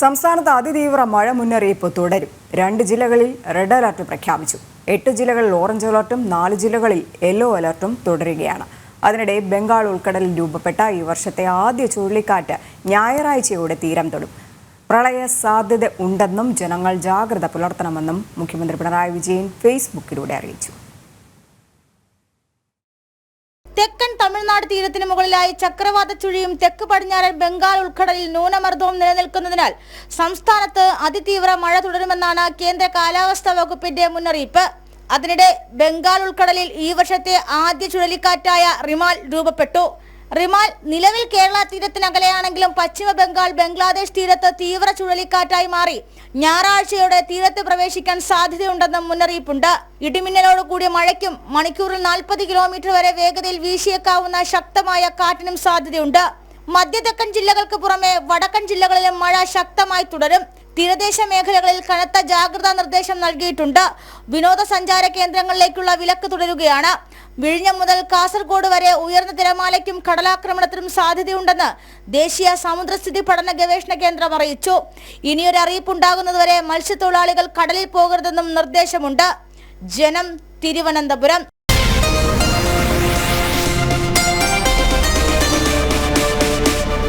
സംസ്ഥാനത്ത് അതിതീവ്ര മഴ മുന്നറിയിപ്പ് തുടരും. രണ്ട് ജില്ലകളിൽ റെഡ് അലർട്ട് പ്രഖ്യാപിച്ചു. എട്ട് ജില്ലകളിൽ ഓറഞ്ച് അലർട്ടും നാല് ജില്ലകളിൽ യെല്ലോ അലർട്ടും തുടരുകയാണ്. അതിനിടെ ബംഗാൾ ഉൾക്കടലിൽ രൂപപ്പെട്ട ഈ വർഷത്തെ ആദ്യ ചുഴലിക്കാറ്റ് ഞായറാഴ്ചയോടെ തീരം തൊടും. പ്രളയ സാധ്യത ഉണ്ടെന്നും ജനങ്ങൾ ജാഗ്രത പുലർത്തണമെന്നും മുഖ്യമന്ത്രി പിണറായി വിജയൻ ഫേസ്ബുക്കിലൂടെ അറിയിച്ചു. തമിഴ്നാട് തീരത്തിന് മുകളിലായി ചക്രവാത ചുഴിയും തെക്ക് പടിഞ്ഞാറൻ ബംഗാൾ ഉൾക്കടലിൽ ന്യൂനമർദ്ദവും നിലനിൽക്കുന്നതിനാൽ സംസ്ഥാനത്ത് അതിതീവ്ര മഴ തുടരുമെന്നാണ് കേന്ദ്ര കാലാവസ്ഥാ വകുപ്പിന്റെ മുന്നറിയിപ്പ്. അതിനിടെ ബംഗാൾ ഉൾക്കടലിൽ ഈ വർഷത്തെ ആദ്യ ചുഴലിക്കാറ്റായ റിമാൽ രൂപപ്പെട്ടു. റിമാൽ നിലവിൽ കേരള തീരത്തിനകലെയാണെങ്കിലും പശ്ചിമ ബംഗാൾ ബംഗ്ലാദേശ് തീരത്ത് തീവ്ര ചുഴലിക്കാറ്റായി മാറി. ഞായറാഴ്ചയോടെ തീരത്ത് പ്രവേശിക്കാൻ സാധ്യതയുണ്ടെന്നും മുന്നറിയിപ്പുണ്ട്. ഇടിമിന്നലോട് കൂടിയ മഴയ്ക്കും മണിക്കൂറിൽ നാൽപ്പത് കിലോമീറ്റർ വരെ വേഗതയിൽ വീശിയേക്കാവുന്ന ശക്തമായ കാറ്റിനും സാധ്യതയുണ്ട്. മധ്യതെക്കൻ ജില്ലകൾക്ക് പുറമെ വടക്കൻ ജില്ലകളിലും മഴ ശക്തമായി തുടരും. തീരദേശ മേഖലകളിൽ കനത്ത ജാഗ്രതാ നിർദ്ദേശം നൽകിയിട്ടുണ്ട്. വിനോദസഞ്ചാര കേന്ദ്രങ്ങളിലേക്കുള്ള വിലക്ക് തുടരുകയാണ്. വിഴിഞ്ഞം മുതൽ കാസർഗോഡ് വരെ ഉയർന്ന തിരമാലയ്ക്കും കടലാക്രമണത്തിനും സാധ്യതയുണ്ടെന്ന് ദേശീയ സമുദ്രസ്ഥിതി പഠന ഗവേഷണ കേന്ദ്രം അറിയിച്ചു. ഇനിയൊരു അറിയിപ്പുണ്ടാകുന്നതുവരെ മത്സ്യത്തൊഴിലാളികൾ കടലിൽ പോകരുതെന്നും നിർദ്ദേശമുണ്ട്. ജനം തിരുവനന്തപുരം.